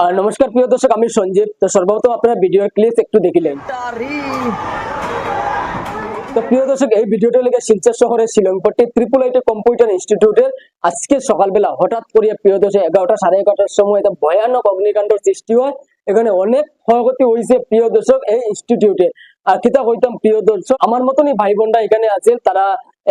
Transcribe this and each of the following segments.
নমস্কার প্রিয় দর্শক আমি সঞ্জীব। তো সর্বপ্রথম আপনারা ভিডিও ক্লিপস একটু দেখিলেন তো প্রিয় দর্শক এই ভিডিওটা লেগে শিলচর শহরের শিলংপট্টি ত্রিপুল আইটি কম্পিউটার ইনস্টিটিউটের আজকে সকালবেলা হঠাৎ করিয়া প্রিয় দর্শক এগারোটা সাড়ে এগারোটার সময় একটা ভয়ানক অগ্নিকাণ্ডের সৃষ্টি হয়। এখানে অনেক ক্ষয়ক্ষতি হয়েছে প্রিয় দর্শক এই ইনস্টিটিউটে আর কিতা কইতাম প্রিয় দর্শক আমার মতনই ভাই বোনরা এখানে আছে তারা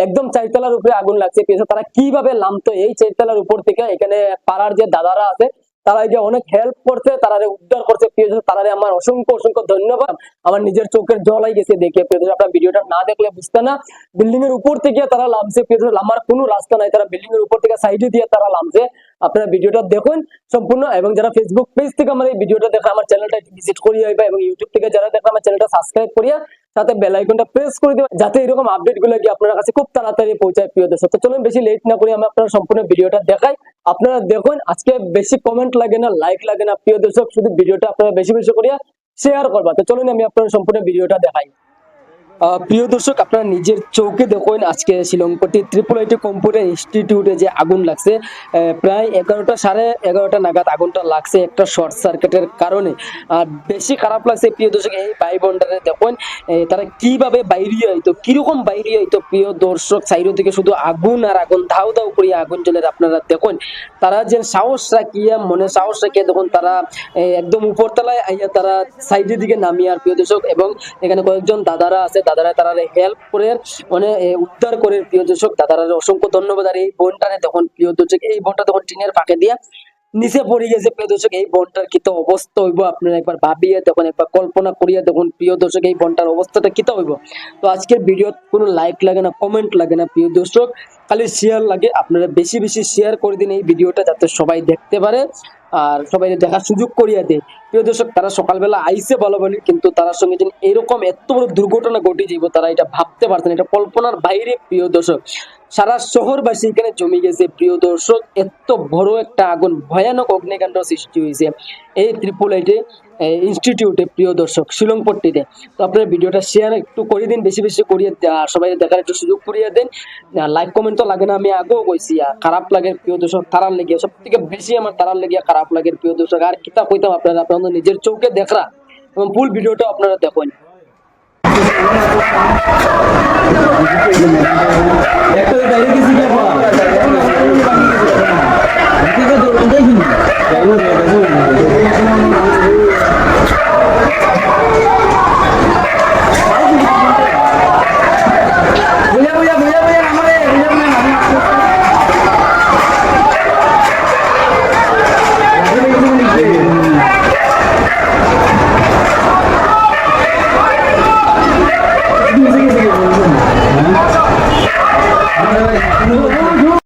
একদম চারতলার উপরে আগুন লাগছে। দর্শক, তারা কীভাবে নামতো এই চারতলার উপর থেকে এখানে পাড়ার যে দাদারা আছে তারা যে অনেক হেল্প করছে তারা উদ্ধার করছে তারা আমার অসংখ্য অসংখ্য ধন্যবাদ। আমার নিজের চোখের জলাই গেছে দেখে, প্রিয় আপনার ভিডিওটা না দেখলে বুঝতে না। বিল্ডিং এর উপর থেকে তারা নামছে, প্রিয় আমার কোনো রাস্তা নাই, তারা বিল্ডিং এর উপর থেকে সাইডে দিয়ে তারা নামছে। আপনারা ভিডিওটা দেখুন সম্পূর্ণ এবং যারা ফেসবুক পেজ থেকে আমার এই ভিডিওটা দেখে আমার চ্যানেলটা ভিজিট করিয়ে আইবা এবং ইউটিউব থেকে যারা দেখে আমার চ্যানেলটা সাবস্ক্রাইব করিয়া সাথে বেল আইকনটা প্রেস করে দিবা, যাতে এরকম আপডেটগুলো কি আপনার কাছে খুব তাড়াতাড়ি পৌঁছায় প্রিয় দর্শক। তো চলুন বেশি লেট না করে আমি আপনারা সম্পূর্ণ ভিডিওটা দেখাই। আপনারা দেখুন, আজকে বেশি কমেন্ট লাগে না লাইক লাগে না প্রিয় দর্শক, শুধু ভিডিওটা আপনারা বেশি বেশি করিয়া শেয়ার করবা। তো চলুন আমি আপনার সম্পূর্ণ ভিডিওটা দেখাই। প্রিয় দর্শক, আপনারা নিজের চৌকে দেখুন, আজকে শিলংপট্টি ত্রিপুল আইটি কম্পিউটার ইনস্টিটিউটে যে আগুন লাগছে প্রায় এগারোটা সাড়ে এগারোটা নাগাদ আগুনটা লাগছে একটা শর্ট সার্কিটের কারণে। আর বেশি খারাপ লাগছে, প্রিয় দর্শক, এই ভাই বোনটারে দেখুন তারা কীভাবে বাইরে হইতো কীরকম বাইরে হইতো প্রিয় দর্শক সাইডো থেকে শুধু আগুন আর আগুন ধাউ ধাউ করিয়া আগুন জ্বলে আপনারা দেখুন। তারা যে সাহস রাখিয়া, মনে সাহস রাখিয়া দেখুন, তারা একদম উপরতলায় আইয়া তারা সাইডের দিকে নামিয়ে আর প্রিয় দর্শক, এবং এখানে কয়েকজন দাদারা আছে দাদারা তারা হেল্প করে মানে উদ্ধার করে প্রিয় দর্শক। দাদারা অসংখ্য ধন্যবাদ। আর এই বোনটারে তখন প্রিয় দর্শক, এই বোনটা তখন টিনের ফাঁকে দিয়া নিচে পড়ে গেছে প্রিয় দর্শক। এই বনটার কি তো অবস্থা হইব? আপনারা একবার ভাবিয়ে দেখুন, একবার কল্পনা করিয়া দেখুন প্রিয় দর্শক, এই বনটার অবস্থাটা কি তো হইব? তো আজকের ভিডিও কোনো লাইক লাগে না কমেন্ট লাগে না প্রিয় দর্শক। খালি শেয়ার লাগে। আপনারা বেশি বেশি শেয়ার করে দিন এই ভিডিওটা, যাতে সবাই দেখতে পারে। আর সবাই দেখার সুযোগ করিয়া দেয়। প্রিয় দর্শক, তারা সকালবেলা আইসে ভালো বলি কিন্তু তারা সঙ্গে যেন এরকম এত বড় দুর্ঘটনা ঘটে যাইব, তারা এটা ভাবতে পারতেন এটা কল্পনার বাইরে, প্রিয় দর্শক। সারা শহরবাসী এখানে জমে গেছে, প্রিয় দর্শক। এত বড় একটা আগুন, ভয়ানক অগ্নিকাণ্ড সৃষ্টি হয়েছে। এই ত্রিপুল আইটে ইনস্টিটিউটে প্রিয় দর্শক, শিলংপট্টিতে। তো আপনার ভিডিওটা শেয়ার একটু করে দিন, বেশি বেশি করিয়ে সবাই দেখার একটু সুযোগ করিয়ে দেন। লাইক কমেন্ট তো লাগে না, আমি আগেও কইছি খারাপ লাগে, প্রিয় দর্শক, তারার লেগে সব থেকে বেশি আমার তারার লেগে খারাপ লাগে, প্রিয় দর্শক। আর কিতাব কইতাম আপনারা আপনাদের নিজের চোখে দেখরা, এবং ফুল ভিডিওটা আপনারা দেখুন। একটা বাইরে